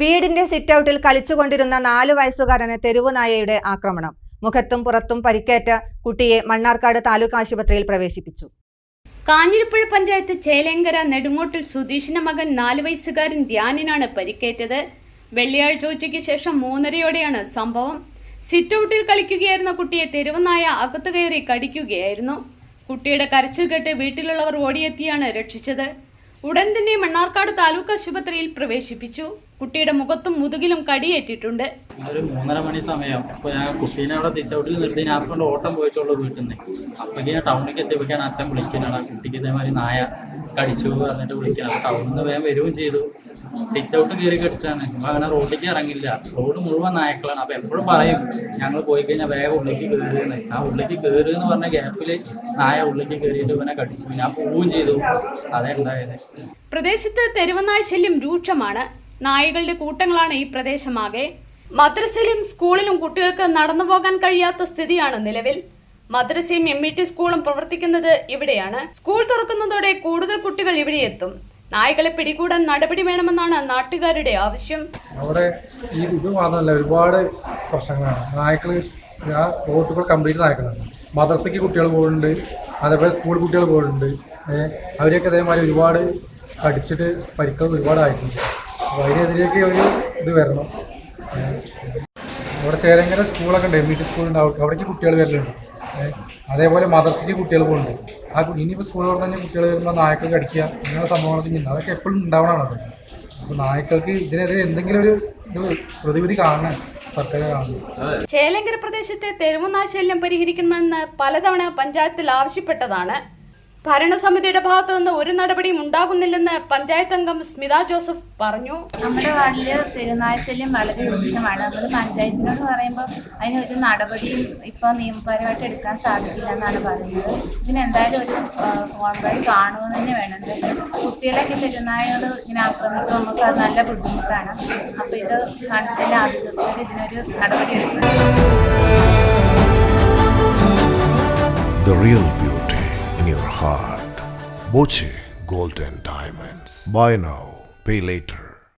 വീടിന്റെ സിറ്റൌട്ടിൽ കളിച്ചുകൊണ്ടിരുന്ന നാലു വയസ്സുകാരന് തെരുവുനായയുടെ ആക്രമണം മുഖത്തും പുറത്തും പരിക്കേറ്റ കുട്ടിയെ മണ്ണാർക്കാട് താലൂക്ക് ആശുപത്രിയിൽ പ്രവേശിപ്പിച്ചു കാഞ്ഞിരപ്പുഴ പഞ്ചായത്ത് ചേലേങ്കര നെടുങ്ങോട്ടിൽ സുധീഷിന്റെ മകൻ നാലു വയസ്സുകാരൻ ധ്യാനിനാണ് പരിക്കേറ്റത് വെള്ളിയാഴ്ച ഉച്ചയ്ക്ക് ശേഷം മൂന്നരയോടെയാണ് സംഭവം സിറ്റൌട്ടിൽ കളിക്കുകയായിരുന്ന കുട്ടിയെ തെരുവുനായ അകത്തു കയറി കടിക്കുകയായിരുന്നു കുട്ടിയുടെ കരച്ചിൽ കേട്ട് വീട്ടിലുള്ളവർ ഓടിയെത്തിയാണ് രക്ഷിച്ചത് ഉടൻ തന്നെ മണ്ണാർക്കാട് താലൂക്ക് ആശുപത്രിയിൽ പ്രവേശിപ്പിച്ചു കുട്ടിയുടെ മുഖത്തും മുതുകിലും കടിയേറ്റിട്ടുണ്ട് ഒരു മൂന്നര മണി സമയം അപ്പൊ ഞാൻ കുട്ടീനെ അവിടെ സിറ്റ് ഔട്ടിൽ നിർത്തി ഞാൻ കൊണ്ട് ഓട്ടം പോയിട്ടുള്ളൂ വീട്ടിൽ നിന്ന് അപ്പൊ ഞാൻ ടൗണിലേക്ക് എത്തിയപ്പോഴേക്കാണ് അച്ഛൻ വിളിക്കുന്നതാണ് ആ കുട്ടിക്ക് ഇതേമാതിരി നായ കടിച്ചു പറഞ്ഞിട്ട് വിളിക്കണം അപ്പൊ ടൗണിൽ നിന്ന് വേഗം വരികയും ചെയ്തു സിറ്റ് ഔട്ട് കയറി കടിച്ചാണ് അപ്പൊ അങ്ങനെ റോഡിലേക്ക് ഇറങ്ങില്ല റോഡ് മുഴുവൻ നായക്കളാണ് അപ്പോൾ എപ്പോഴും പറയും ഞങ്ങൾ പോയി കഴിഞ്ഞാൽ വേഗം ഉള്ളിക്ക് കയറുന്നു ആ ഉള്ളിക്ക് കയറുക എന്ന് പറഞ്ഞ ഗ്യാപ്പിൽ നായ ഉള്ളിക്ക് കയറിയിട്ട് പിന്നെ കടിച്ചു ഞാൻ പോവുകയും ചെയ്തു അതേ ഉണ്ടായത് പ്രദേശത്ത് ശല്യം രൂക്ഷമാണ് നായകളുടെ കൂട്ടങ്ങളാണ് ഈ പ്രദേശമാകെ മദ്രസയിലും സ്കൂളിലും കുട്ടികൾക്ക് നടന്നു പോകാൻ കഴിയാത്ത സ്ഥിതിയാണ് നിലവിൽ മദ്രസയും എം ഇ ടി സ്കൂളും പ്രവർത്തിക്കുന്നത് ഇവിടെയാണ് സ്കൂൾ തുറക്കുന്നതോടെ കൂടുതൽ കുട്ടികൾ ഇവിടെ എത്തും നായകളെ പിടികൂടാൻ നടപടി വേണമെന്നാണ് നാട്ടുകാരുടെ ആവശ്യം അവിടെ ഈ ഇത് മാത്രമല്ല ഒരുപാട് പ്രശ്നങ്ങളാണ് നായ്ക്കൾ ആ റോട്ടുകൾ കംപ്ലീറ്റ് നായ്ക്കളാണ് മദ്രസയ്ക്ക് കുട്ടികൾ പോകുന്നുണ്ട് അതേപോലെ സ്കൂൾ കുട്ടികൾ പോയിട്ടുണ്ട് അവരെയൊക്കെ അതേമാതിരി ഒരുപാട് കടിച്ചിട്ട് പരിക്കൾ ഒരുപാടായിട്ടുണ്ട് അപ്പോൾ അതിനെതിരെയൊക്കെ ഒരു ഇത് വരണം ഇവിടെ ചേരങ്ങനെ സ്കൂളൊക്കെ ഉണ്ട് എം ഇ ടി സ്കൂളുണ്ട് അവിടേക്ക് കുട്ടികൾ വരലുണ്ട് അതേപോലെ മദർസിറ്റി കുട്ടികൾ പോകുന്നുണ്ട് ആ ഇനിയിപ്പോൾ സ്കൂളിൽ തന്നെ കുട്ടികൾ വരുമ്പോൾ നായ്ക്കൾക്ക് അടിക്കുക ഇങ്ങനെയുള്ള സംഭവങ്ങളൊക്കെ ഉണ്ട് അതൊക്കെ എപ്പോഴും ഉണ്ടാവണമാണ് അപ്പോൾ നായ്ക്കൾക്ക് ഇതിനെതിരെ എന്തെങ്കിലും ഒരു പ്രതിവിധി കാണാൻ ചേലങ്കര പ്രദേശത്തെ തെരുവുനാശല്യം പരിഹരിക്കണമെന്ന് പലതവണ പഞ്ചായത്തിൽ ആവശ്യപ്പെട്ടതാണ് ഭരണസമിതിയുടെ ഭാഗത്തു നിന്ന് ഒരു നടപടിയും ഉണ്ടാകുന്നില്ലെന്ന് പഞ്ചായത്ത് അംഗം സ്മിത ജോസഫ് പറഞ്ഞു നമ്മുടെ വാർഡില് പെരുന്നാഴ്ചല്യം വളരെ രൂക്ഷമാണ് നമ്മൾ പഞ്ചായത്തിനോട് പറയുമ്പോൾ അതിന് ഒരു നടപടിയും ഇപ്പൊ നിയമപരമായിട്ട് എടുക്കാൻ സാധിക്കില്ല എന്നാണ് പറയുന്നത് ഇതിനെന്തായാലും ഒരു കോൺവഴി കാണുമെന്ന് തന്നെ വേണം കുട്ടികളെയൊക്കെ പെരുന്നാളുകൾ ഇങ്ങനെ ആക്രമിക്കുമ്പോൾ നമുക്ക് അത് നല്ല ബുദ്ധിമുട്ടാണ് അപ്പൊ ഇത് കണ്ടതിന് അധികൃതർ ഇതിനൊരു നടപടി എടുക്കണം Boche Gold and Diamonds. Buy now, pay later.